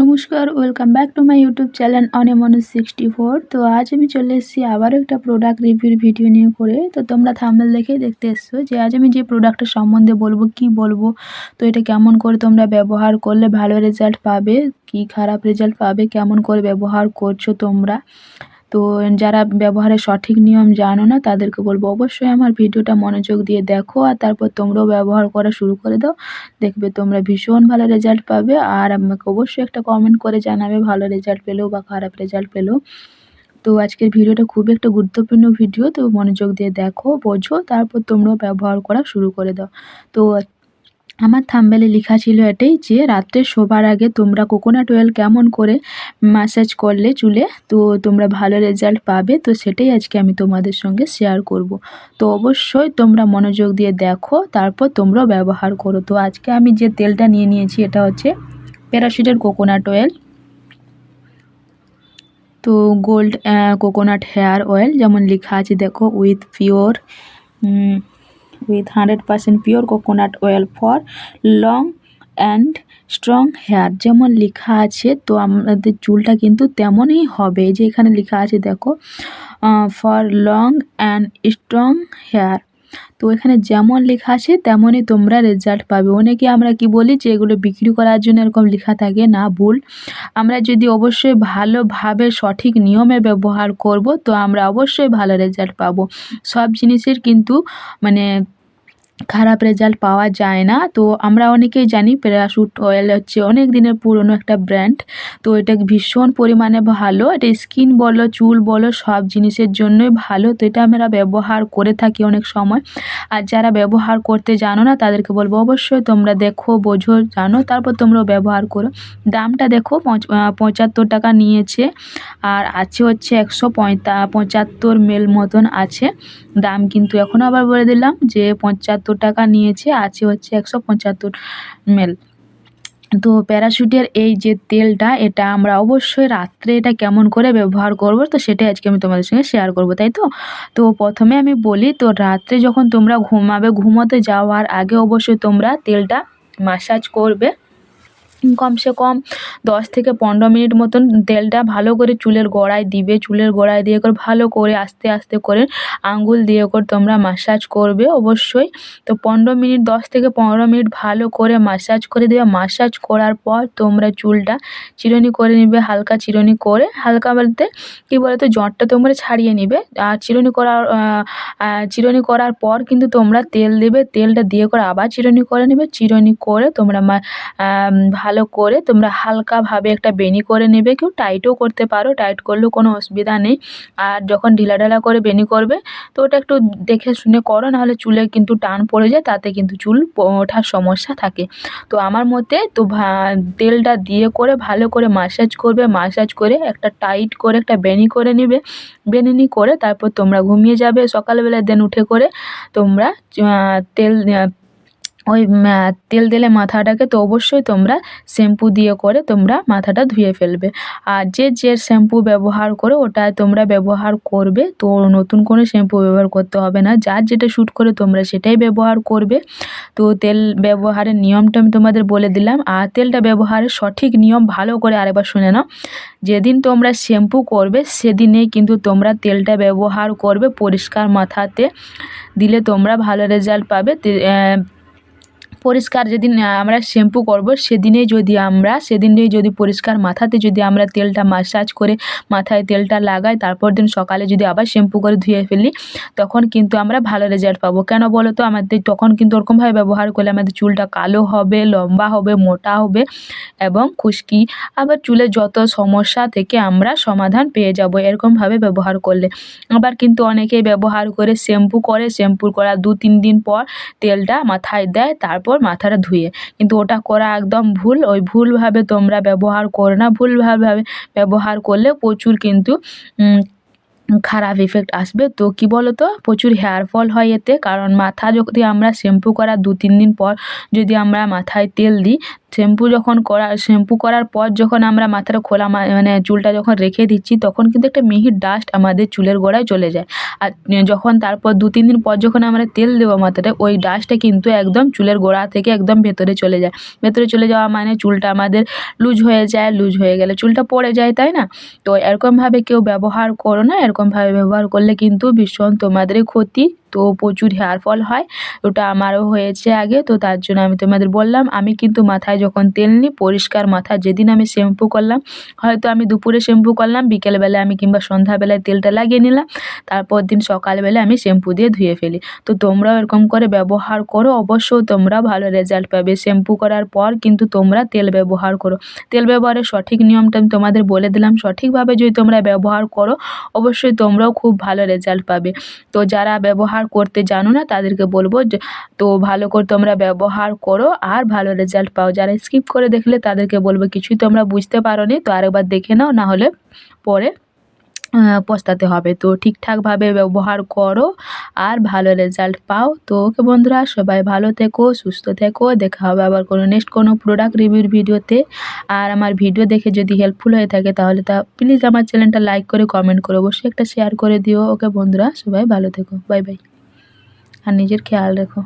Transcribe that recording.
নমস্কার welcome back to my YouTube channel অনেমনু sixty four তো আজ আমি চলে এসেছি আবারও একটা প্রোডাক্ট রিভিউর ভিডিও নিয়ে করে। তো তোমরা থামেল দেখে দেখতে এসছো যে আজ আমি যে প্রোডাক্টের সম্বন্ধে বলব, কি বলব, তো এটা কেমন করে তোমরা ব্যবহার করলে ভালো রেজাল্ট পাবে, কি খারাপ রেজাল্ট পাবে, কেমন করে ব্যবহার করছ তোমরা। তো যারা ব্যবহারের সঠিক নিয়ম জানো না, তাদেরকে বলব অবশ্যই আমার ভিডিওটা মনোযোগ দিয়ে দেখো আর তারপর তোমরাও ব্যবহার করা শুরু করে দাও। দেখবে তোমরা ভীষণ ভালো রেজাল্ট পাবে আর আমাকে অবশ্যই একটা কমেন্ট করে জানাবে ভালো রেজাল্ট পেলেও বা খারাপ রেজাল্ট পেলেও তো আজকের ভিডিওটা খুবই একটা গুরুত্বপূর্ণ ভিডিও তো মনোযোগ দিয়ে দেখো, বোঝো, তারপর তোমরাও ব্যবহার করা শুরু করে দাও। তো আমার থাম্বেলে লেখা ছিল এটাই যে, রাত্রে শোবার আগে তোমরা কোকোনাট অয়েল কেমন করে ম্যাসাজ করলে চুলে, তো তোমরা ভালো রেজাল্ট পাবে। তো সেটাই আজকে আমি তোমাদের সঙ্গে শেয়ার করব। তো অবশ্যই তোমরা মনোযোগ দিয়ে দেখো, তারপর তোমরাও ব্যবহার করো। তো আজকে আমি যে তেলটা নিয়ে নিয়েছি, এটা হচ্ছে প্যারাশুটের কোকোনাট অয়েল তো গোল্ড কোকোনাট হেয়ার অয়েল যেমন লেখা আছে, দেখো with pure with hundred percent pure coconut oil for long and strong hair যেমন লেখা আছে, তো আমাদের চুলটা কিন্তু তেমনই হবে। যে এখানে লেখা আছে, দেখো for long and strong hair তো এখানে যেমন লেখা আছে, তেমনই তোমরা রেজাল্ট পাবে। অনেকে আমরা কি বলি যে, এগুলো বিক্রি করার জন্য এরকম লেখা থাকে, না, ভুল। আমরা যদি অবশ্যই ভালোভাবে সঠিক নিয়মে ব্যবহার করব, তো আমরা অবশ্যই ভালো রেজাল্ট পাবো। সব জিনিসের কিন্তু মানে খারাপ রেজাল্ট পাওয়া যায় না। তো আমরা অনেকেই জানি প্যারাশুট অয়েল হচ্ছে অনেক দিনের পুরনো একটা ব্র্যান্ড তো এটা ভীষণ পরিমাণে ভালো। এটা স্কিন বলো, চুল বলো, সব জিনিসের জন্যই ভালো। তো এটা আমরা ব্যবহার করে থাকি অনেক সময়। আর যারা ব্যবহার করতে জানো না, তাদেরকে বলব অবশ্যই তোমরা দেখো, বোঝো, জানো, তারপর তোমরাও ব্যবহার করো। দামটা দেখো পঁচাত্তর টাকা নিয়েছে। আর আছে হচ্ছে একশো পঁয়তা, পঁচাত্তর মেল মতন আছে। দাম কিন্তু এখন আবার বলে দিলাম যে পঁচাত্তর টাকা নিয়েছে, আছে হচ্ছে একশো পঁচাত্তর মেল তো প্যারাশুটের এই যে তেলটা, এটা আমরা অবশ্যই রাত্রে এটা কেমন করে ব্যবহার করব, তো সেটাই আজকে আমি তোমাদের সঙ্গে শেয়ার করব, তাই তো? তো প্রথমে আমি বলি, তো রাত্রে যখন তোমরা ঘুমাবে, ঘুমোতে যাওয়ার আগে অবশ্যই তোমরা তেলটা মাসাজ করবে। কমসে কম, দশ থেকে পনেরো মিনিট মতন তেলটা ভালো করে চুলের গোড়ায় দিবে, চুলের গোড়ায় দিয়ে করে ভালো করে আস্তে আস্তে করে আঙ্গুল দিয়ে করে তোমরা মাসাজ করবে অবশ্যই। তো পনেরো মিনিট, দশ থেকে পনেরো মিনিট ভালো করে মাসাজ করে দেবে। মাসাজ করার পর তোমরা চুলটা চিরুনি করে নিবে, হালকা চিরুনি করে। হালকা বলতে কী বলো তো জটটা তোমরা ছাড়িয়ে নিবে। আর চিরুনি করার চিরুনি করার পর কিন্তু তোমরা তেল দেবে। তেলটা দিয়ে করে আবার চিরুনি করে নেবে। চিরুনি করে তোমরা ভালো করে তোমরা হালকাভাবে একটা বেনি করে নেবে। কেউ টাইটও করতে পারো, টাইট করলেও কোনো অসুবিধা নেই। আর যখন ঢিলা ঢালা করে বেনি করবে, তো ওটা একটু দেখে শুনে করো, নাহলে চুলে কিন্তু টান পড়ে যায়, তাতে কিন্তু চুল ওঠার সমস্যা থাকে। তো আমার মতে তো তেলটা দিয়ে করে, ভালো করে মাসাজ করবে মাসাজ করে একটা টাইট করে, একটা বেনি করে নেবে। বেনিনি করে তারপর তোমরা ঘুমিয়ে যাবে। সকালবেলা দেন উঠে করে তোমরা তেল ওই তেল দিলে মাথাটাকে তো অবশ্যই তোমরা শ্যাম্পু দিয়ে করে তোমরা মাথাটা ধুয়ে ফেলবে। আর যে যে শ্যাম্পু ব্যবহার করো ওটা তোমরা ব্যবহার করবে। তো নতুন কোনো শ্যাম্পু ব্যবহার করতে হবে না। যার যেটা শ্যুট করে তোমরা সেটাই ব্যবহার করবে। তো তেল ব্যবহারের নিয়মটা আমি তোমাদের বলে দিলাম। আর তেলটা ব্যবহারের সঠিক নিয়ম ভালো করে আরেকবার শুনে নাও। যেদিন তোমরা শ্যাম্পু করবে, সেদিনেই কিন্তু তোমরা তেলটা ব্যবহার করবে পরিষ্কার মাথাতে। দিলে তোমরা ভালো রেজাল্ট পাবে। পরিষ্কার যেদিন আমরা শ্যাম্পু করব সেদিনেই যদি আমরা, সেদিনেই যদি পরিষ্কার মাথাতে যদি আমরা তেলটা মাসাজ করে মাথায় তেলটা লাগাই, তারপর দিন সকালে যদি আবার শ্যাম্পু করে ধুয়ে ফেলি, তখন কিন্তু আমরা ভালো রেজাল্ট পাবো। কেন বলো তো? আমাদের তখন কিন্তু ওরকমভাবে ব্যবহার করলে আমাদের চুলটা কালো হবে, লম্বা হবে, মোটা হবে এবং খুশকি, আবার চুলের যত সমস্যা থেকে আমরা সমাধান পেয়ে যাব এরকমভাবে ব্যবহার করলে। আবার কিন্তু অনেকেই ব্যবহার করে শ্যাম্পু করে, শ্যাম্পু করা দু তিন দিন পর তেলটা মাথায় দেয়, তারপর তারপর মাথাটা ধুয়ে। কিন্তু ওটা করা একদম ভুল। ওই ভুলভাবে তোমরা ব্যবহার করো না। ভুলভাবে ব্যবহার করলে প্রচুর কিন্তু খারাপ ইফেক্ট আসবে। তো কি বলো তো প্রচুর হেয়ার ফল হয় এতে। কারণ মাথা যদি আমরা শ্যাম্পু করার দু তিন দিন পর যদি আমরা মাথায় তেল দিই শ্যাম্পু যখন করা শ্যাম্পু করার পর যখন আমরা মাথাটা খোলা মানে চুলটা যখন রেখে দিচ্ছি, তখন কিন্তু একটা মিহির ডাস্ট আমাদের চুলের গোড়ায় চলে যায়। আর যখন তারপর দু, তিন দিন পর যখন আমরা তেল দেবো মাথাটা ওই ডাস্টটা কিন্তু একদম চুলের গোড়া থেকে একদম ভেতরে চলে যায়। ভেতরে চলে যাওয়া মানে চুলটা আমাদের লুজ হয়ে যায়, লুজ হয়ে গেলে চুলটা পড়ে যায়, তাই না? তো এরকমভাবে কেউ ব্যবহার করো না, এরকমভাবে ব্যবহার করলে কিন্তু ভীষণ তোমাদেরই ক্ষতি তো প্রচুর হেয়ার ফল হয়। ওটা আমারও হয়েছে আগে, তো তার জন্য আমি তোমাদের বললাম, আমি কিন্তু মাথায় যখন তেল নিই, পরিষ্কার মাথা যেদিন আমি শ্যাম্পু করলাম, হয়তো আমি দুপুরে শ্যাম্পু করলাম বিকেলবেলা আমি কিংবা সন্ধ্যাবেলায় তেলটা লাগিয়ে নিলাম, তারপর দিন সকালবেলা আমি শ্যাম্পু দিয়ে ধুয়ে ফেলি। তো তোমরাও এরকম করে ব্যবহার করো, অবশ্যই তোমরা ভালো রেজাল্ট পাবে। শ্যাম্পু করার পর কিন্তু তোমরা তেল ব্যবহার করো। তেল ব্যবহারের সঠিক নিয়মটা আমি তোমাদের বলে দিলাম। সঠিকভাবে যদি তোমরা ব্যবহার করো, অবশ্যই তোমরাও খুব ভালো রেজাল্ট পাবে। তো যারা ব্যবহার করতে জানো না, তাদেরকে বলব তো ভালো করে তোমরা ব্যবহার করো আর ভালো রেজাল্ট পাও। যারা স্কিপ করে দেখলে তাদেরকে বলব, কিছুই তোমরা বুঝতে পারো নি তো আরেকবার দেখে নাও, না হলে পরে পস্তাতে হবে। তো ঠিকঠাকভাবে ব্যবহার করো আর ভালো রেজাল্ট পাও। তো ওকে বন্ধুরা, সবাই ভালো থেকো, সুস্থ থেকো। দেখা হবে আবার কোনো নেক্সট কোনো প্রোডাক্ট রিভিউর ভিডিওতে। আর আমার ভিডিও দেখে যদি হেল্পফুল হয়ে থাকে তাহলে তা প্লিজ আমার চ্যানেলটা লাইক করে কমেন্ট করে অবশ্যই একটা শেয়ার করে দিও। ওকে বন্ধুরা, সবাই ভালো থেকো। বাই বাই আর নিজের খেয়াল রেখো।